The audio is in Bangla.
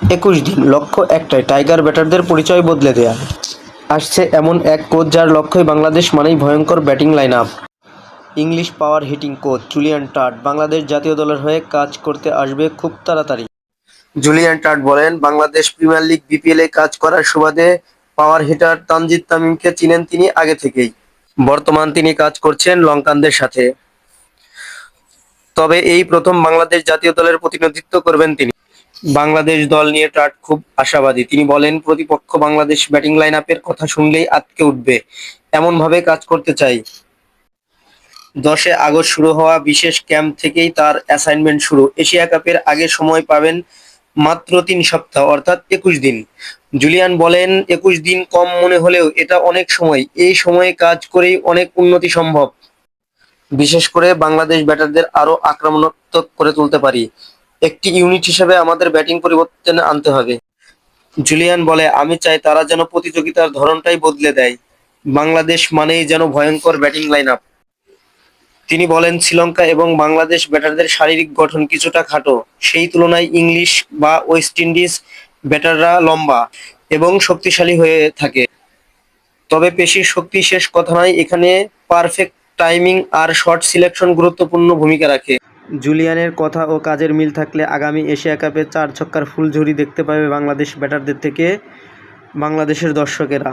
একুশ দিন লক্ষ্য একটাই, টাইগার ব্যাটারদের পরিচয় বদলে দেয়া। আসছে এমন এক কোচ যার লক্ষ্যই বাংলাদেশ মানেই ভয়ঙ্কর batting line up English power hitting coach Julian Tart Bangladesh জাতীয় দলের হয়ে কাজ করতে আসবে খুব তাড়াতাড়ি। জুলিয়ান টার্ট বলেন, বাংলাদেশ প্রিমিয়ার লিগ বিপিএল এ কাজ করার সুবাদে পাওয়ার হিটার তানজিদ তামিমকে চিনেন তিনি আগে থেকেই। বর্তমান তিনি কাজ করছেন লঙ্কানদের সাথে। তবে এই প্রথম বাংলাদেশ জাতীয় দলের প্রতিনিধিত্ব করবেন তিনি। বাংলাদেশ দল নিয়ে টাট খুব আশাবাদী। তিনি বলেন, প্রতিপক্ষ বাংলাদেশ ব্যাটিং লাইন আপের কথা শুনলেই আটকে উঠবে। এমন ভাবে কাজ করতে চাই। দশে আগস্ট শুরু হওয়া বিশেষ ক্যাম্প থেকেই তার অ্যাসাইনমেন্ট শুরু। এশিয়া কাপের আগে সময় পাবেন মাত্র তিন সপ্তাহ, অর্থাৎ একুশ দিন। জুলিয়ান বলেন, একুশ দিন কম মনে হলেও এটা অনেক সময়। এই সময়ে কাজ করেই অনেক উন্নতি সম্ভব। বিশেষ করে বাংলাদেশ ব্যাটারদের আরও আক্রমণাত্মক করে তুলতে পারি। একটি ইউনিট হিসেবে আমাদের ব্যাটিং পরিবর্তন আনতে হবে। জুলিয়ান বলে, আমি চাই তারা যেন প্রতিযোগিতার ধরনটাই বদলে দেয়। বাংলাদেশ মানেই যেন ভয়ঙ্কর ব্যাটিং লাইন আপ তিনি বলেন, শ্রীলঙ্কা এবং বাংলাদেশ ব্যাটারদের শারীরিক গঠন কিছুটা খাটো। সেই তুলনায় ইংলিশ বা ওয়েস্ট ইন্ডিজ ব্যাটাররা লম্বা এবং শক্তিশালী হয়ে থাকে। তবে পেশির শক্তি শেষ কথা নয়, এখানে পারফেক্ট টাইমিং আর শর্ট সিলেকশন গুরুত্বপূর্ণ ভূমিকা রাখে। জুলিয়ানের কথা ও কাজের মিল থাকলে আগামী এশিয়া কাপে চার ছক্কার ফুলঝুরি দেখতে পাবে বাংলাদেশ ব্যাটারদের থেকে বাংলাদেশের দর্শকেরা।